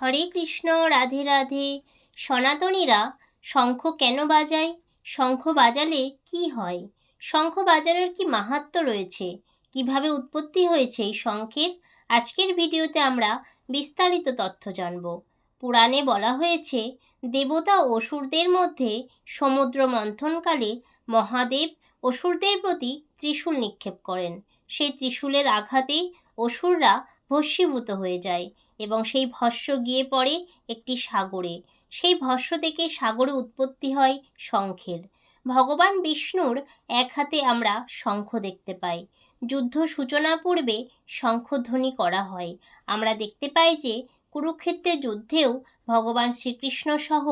হরে কৃষ্ণ, রাধে রাধে। সনাতনীরা শঙ্খ কেন বাজায়? শঙ্খ বাজালে কি হয়? শঙ্খ বাজানোর কি মাহাত্ম্য রয়েছে? কীভাবে উৎপত্তি হয়েছে এই শঙ্খের? আজকের ভিডিওতে আমরা বিস্তারিত তথ্য জানব। পুরাণে বলা হয়েছে, দেবতা অসুরদের মধ্যে সমুদ্র মন্থনকালে মহাদেব অসুরদের প্রতি ত্রিশূল নিক্ষেপ করেন। সেই ত্রিশূলের আঘাতে অসুররা ভস্মীভূত হয়ে যায়। এবং সেই ভস্য গিয়ে পড়ে একটি সাগরে। সেই ভস্য থেকে সাগরে উৎপত্তি হয় শঙ্খের। ভগবান বিষ্ণুর এক হাতে আমরা শঙ্খ দেখতে পাই। যুদ্ধ সূচনা পূর্বে শঙ্খধ্বনি করা হয়। আমরা দেখতে পাই যে কুরুক্ষেত্রের যুদ্ধেও ভগবান শ্রীকৃষ্ণ সহ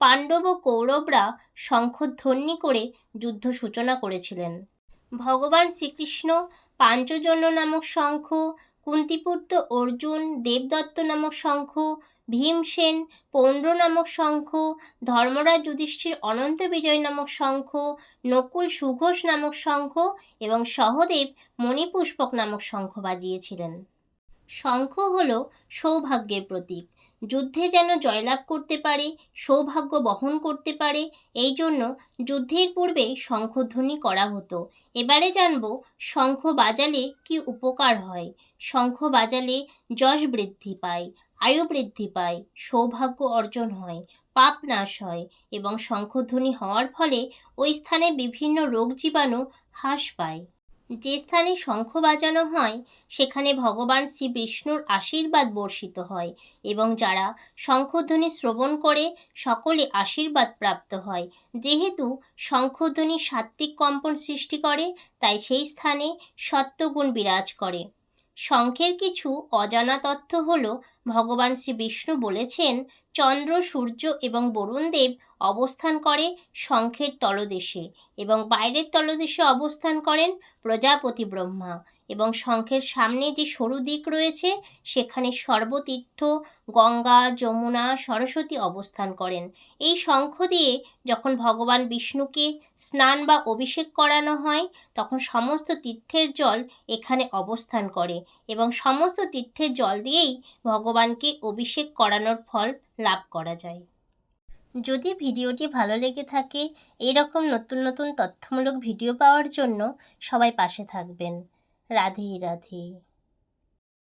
পাণ্ডব ও কৌরবরা শঙ্খধ্বনি করে যুদ্ধ সূচনা করেছিলেন। ভগবান শ্রীকৃষ্ণ পাঞ্চজন্য নামক শঙ্খ কুন্তিপুত্র অর্জুন, দেবদত্ত নামক শঙ্খ ভীমসেন পৌণ্ড্র নামক শঙ্খ, ধর্মরাজ যুধিষ্ঠির অনন্ত বিজয় নামক শঙ্খ, নকুল সুঘোষ নামক শঙ্খ এবং সহদেব মণিপুষ্পক নামক শঙ্খ বাজিয়েছিলেন। শঙ্খ হল সৌভাগ্যের প্রতীক। যুদ্ধে যেন জয়লাভ করতে পারে, সৌভাগ্য বহন করতে পারে, এই জন্য যুদ্ধের পূর্বে শঙ্খধ্বনি করা হতো। এবারে জানব শঙ্খ বাজালে কি উপকার হয়। শঙ্খ বাজালে যশ বৃদ্ধি পায়, আয়ু বৃদ্ধি পায়, সৌভাগ্য অর্জন হয়, পাপ নাশ হয় এবং শঙ্খধ্বনি হওয়ার ফলে ওই স্থানে বিভিন্ন রোগ জীবাণু হ্রাস পায়। যে স্থানে শঙ্খ বাজানো হয়, সেখানে ভগবান শ্রী বিষ্ণুর আশীর্বাদ বর্ষিত হয় এবং যারা শঙ্খধ্বনি শ্রবণ করে, সকলে আশীর্বাদ প্রাপ্ত হয়। যেহেতু শঙ্খধ্বনি সাত্ত্বিক কম্পন সৃষ্টি করে, তাই সেই স্থানে সত্যগুণ বিরাজ করে। শঙ্খের কিছু অজানা তথ্য হল, ভগবান শ্রী বিষ্ণু বলেছেন, চন্দ্র, সূর্য এবং বরুণদেব অবস্থান করে শঙ্খের তলদেশে এবং বাইরের তলদেশে অবস্থান করেন প্রজাপতি ব্রহ্মা। এবং শঙ্খের সামনে যে সরু দিক রয়েছে, সেখানে সর্বতীর্থ গঙ্গা, যমুনা, সরস্বতী অবস্থান করেন। এই শঙ্খ দিয়ে যখন ভগবান বিষ্ণুকে স্নান বা অভিষেক করানো হয়, তখন সমস্ত তীর্থের জল এখানে অবস্থান করে এবং সমস্ত তীর্থের জল দিয়েই ভগবানকে অভিষেক করানোর ফল লাভ করা যায়। যদি ভিডিওটি ভালো লেগে থাকে এরকম নতুন নতুন তথ্যমূলক ভিডিও পাওয়ার জন্য সবাই পাশে থাকবেন। রাধে রাধে।